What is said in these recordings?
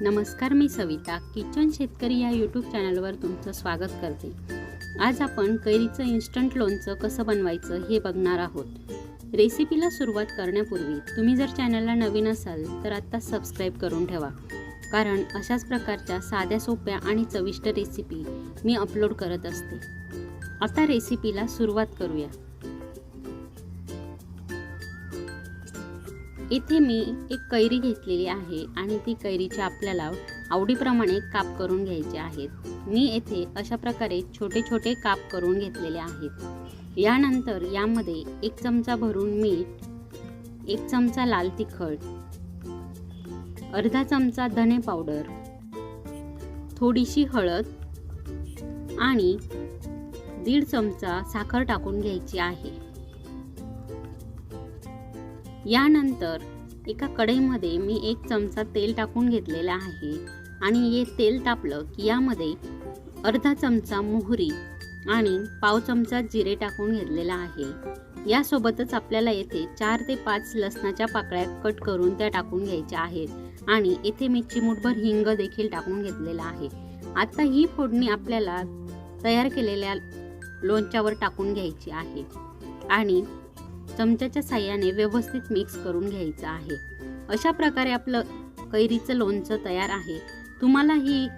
नमस्कार मी सविता किचन शेतकरी या यूट्यूब चॅनलवर तुमचं स्वागत करते. आज आपण कैरीचं इन्स्टंट लोणचं कसं बनवायचं हे बघणार आहोत. रेसिपीला सुरुवात करण्यापूर्वी तुम्ही जर चॅनलला नवीन असाल तर आत्ता सबस्क्राईब करून ठेवा. कारण अशाच प्रकारच्या साध्या सोप्या आणि चविष्ट रेसिपी मी अपलोड करत असते. आता रेसिपीला सुरुवात करूया. इथे मी एक कैरी घेतलेली आहे आणि ती कैरीचे आपल्याला आवडीप्रमाणे काप करून घ्यायचे आहेत. मी येथे अशा प्रकारे छोटे छोटे काप करून घेतलेले आहेत. यानंतर यामध्ये एक चमचा भरून मीठ एक चमचा लाल तिखट अर्धा चमचा धने पावडर थोडीशी हळद आणि दीड चमचा साखर टाकून घ्यायची आहे. यानंतर एका कढईमध्ये मी एक चमचा तेल टाकून घेतलेला आहे आणि हे तेल तापलं की यामध्ये अर्धा चमचा मोहरी आणि पाव चमचा जिरे टाकून घेतलेला आहे. यासोबतच आपल्याला येथे चार ते पाच लसणाच्या पाकळ्या कट करून त्या टाकून घ्यायच्या आहेत आणि येथे मी चिमूटभर हिंग देखील टाकून घेतलेला आहे. आता ही फोडणी आपल्याला तयार केलेल्या लोणच्यावर टाकून घ्यायची आहे आणि चमच्याच्या साह्याने व्यवस्थित मिक्स करून घ्यायचं आहे. अशा प्रकारे आपलं कैरीचं लोणचं तयार आहे. तुम्हाला ही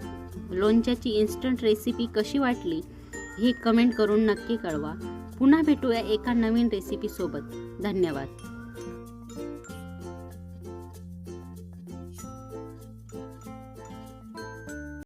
लोणच्याची इन्स्टंट रेसिपी कशी वाटली हे कमेंट करून नक्की कळवा. पुन्हा भेटूया एका नवीन रेसिपीसोबत धन्यवाद.